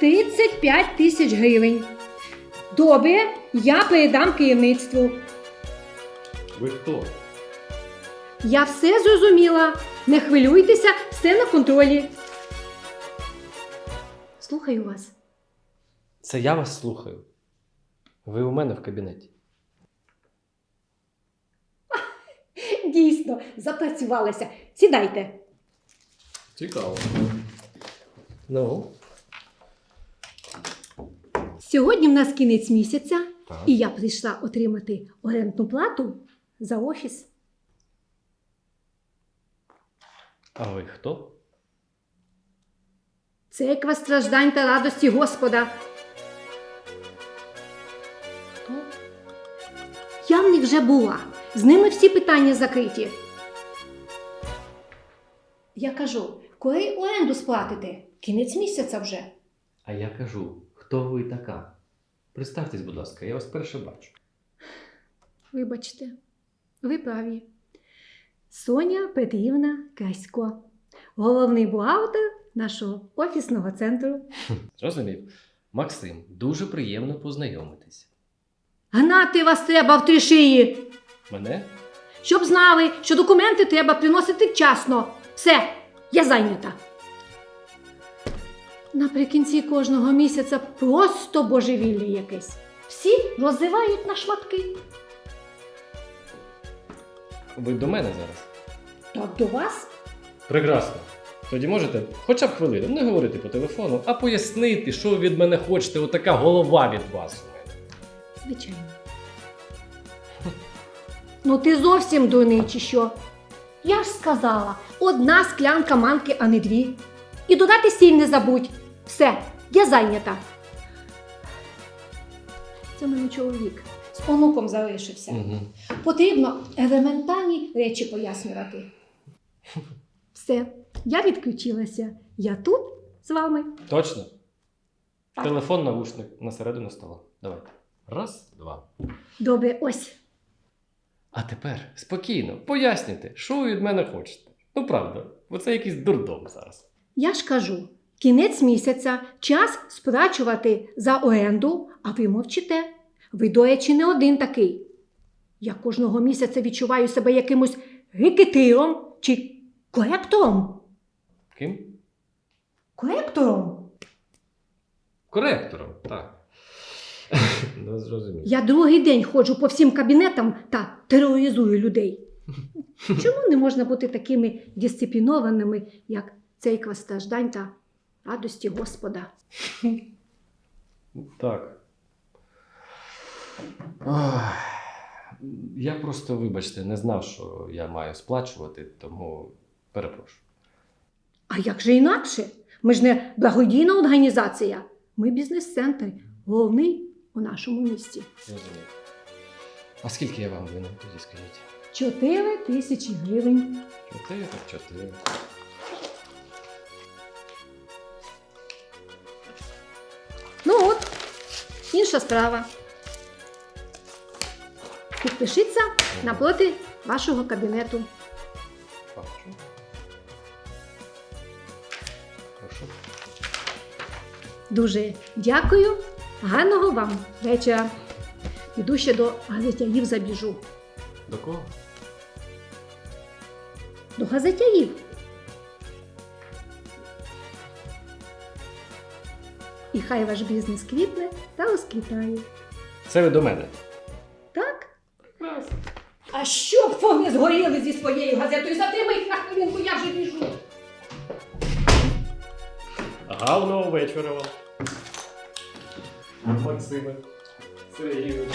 35 тисяч гривень. Добре, я передам керівництву. Ви хто? Я все зрозуміла. Не хвилюйтеся, все на контролі. Слухаю вас. Це я вас слухаю. Ви у мене в кабінеті. Дійсно, запрацювалася. Сідайте. Цікаво. Ну, Сьогодні в нас кінець місяця, так. і я прийшла отримати орендну плату за офіс. А ви хто? Церква страждань та радості Господа. Хто? Я в них вже була. З ними всі питання закриті. Я кажу, коли оренду сплатите? Кінець місяця вже. А я кажу, хто ви така? Представтесь, будь ласка, я вас перше бачу. Вибачте, ви праві. Соня Петрівна Красько, головний бухгалтер нашого офісного центру. Зрозумів. Максим, дуже приємно познайомитись. Гнати вас треба в три шиї, Мене? щоб знали, що документи треба приносити вчасно. Все, я зайнята. Наприкінці кожного місяця просто божевілля якесь. Всі роззивають на шматки. Ви до мене зараз? Так до вас? Прекрасно. Тоді можете хоча б хвилину не говорити по телефону, а пояснити, що ви від мене хочете, отака голова від вас у мене. Звичайно. Ну ти зовсім дурний чи що? Я ж сказала, одна склянка манки, а не дві. І додати сіль не забудь. Все, я зайнята. Це в мене чоловік. З онуком залишився. Угу. Потрібно елементарні речі пояснювати. Все, я відключилася. Я тут з вами. Точно? Так. Телефон, навушник на середину стола. Давай. Раз, два. Добре, ось. А тепер спокійно пояснюйте, що ви від мене хочете. Ну правда, бо це якийсь дурдом зараз. Я ж кажу, кінець місяця, час сплачувати за оренду, а ви мовчите. Ви, до не один такий. Я кожного місяця відчуваю себе якимось рекетиром чи коректором. Ким? Коректором. Коректором, так. ну, зрозумів. Я другий день ходжу по всім кабінетам та тероризую людей. Чому не можна бути такими дисциплінованими, як церква страждань та радості Господа? Так. Я просто, вибачте, не знав, що я маю сплачувати, тому перепрошую. А як же інакше? Ми ж не благодійна організація. Ми бізнес-центр, головний у нашому місті. Зрозумів. А скільки я вам винен тоді скажіть? Чотири тисячі гривень. Чотири, чотири. Інша справа. Підпишіться напроти вашого кабінету. Дуже дякую. Гарного вам вечора. Піду ще до газетяїв забіжу. До кого? До газетяїв. Хай ваш бізнес квітне та розквітає. Це ви до мене. Так? А щоб вони згоріли зі своєю газетою, затримай на хвилинку, я вже біжу. Гарного вечора вам. Максиме. Сергійович.